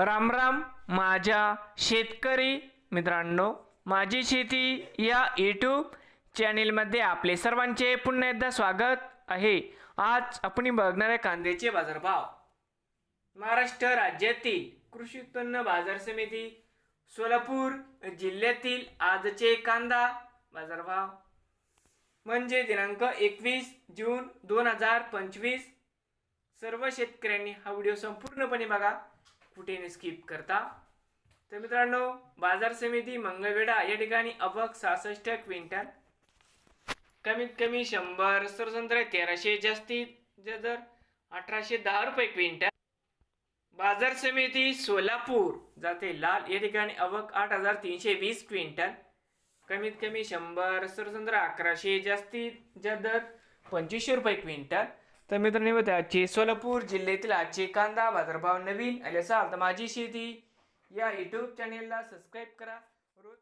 राम राम माझ्या शेतकरी मित्रांनो माझी शेती या यूट्यूब चॅनेलमध्ये आपले सर्वांचे पुन्हा एकदा स्वागत आहे. आज आपण बघणार आहे कांद्याचे बाजारभाव. महाराष्ट्र राज्यातील कृषी उत्पन्न बाजार समिती सोलापूर जिल्ह्यातील आजचे कांदा बाजारभाव. म्हणजे दिनांक एकवीस जून दोन हजार पंचवीस. सर्व शेतकऱ्यांनी हा व्हिडिओ संपूर्णपणे बघा. कुठे स्किप करता? तर मित्रांनो बाजार समिती मंगळवेढा या ठिकाणी अबक सहासष्ट क्विंटल. कमीत कमी शंभर सरसंत्र तेराशे जास्तीत जर अठराशे दहा रुपये क्विंटल. बाजार समिती सोलापूर जाते लाल या ठिकाणी अवक आठ हजार तीनशे वीस क्विंटल. कमीत कमी शंभर सरसंत्र अकराशे जास्तीत दर पंचवीसशे रुपये क्विंटल. तर मित्रांनो होते आजचे सोलापूर जिल्ह्यातील आजचे कांदा बाजारभाव नवीन आले असाल तर माझी शेती. या यूट्यूब चॅनेलला सबस्क्राईब करा. रोज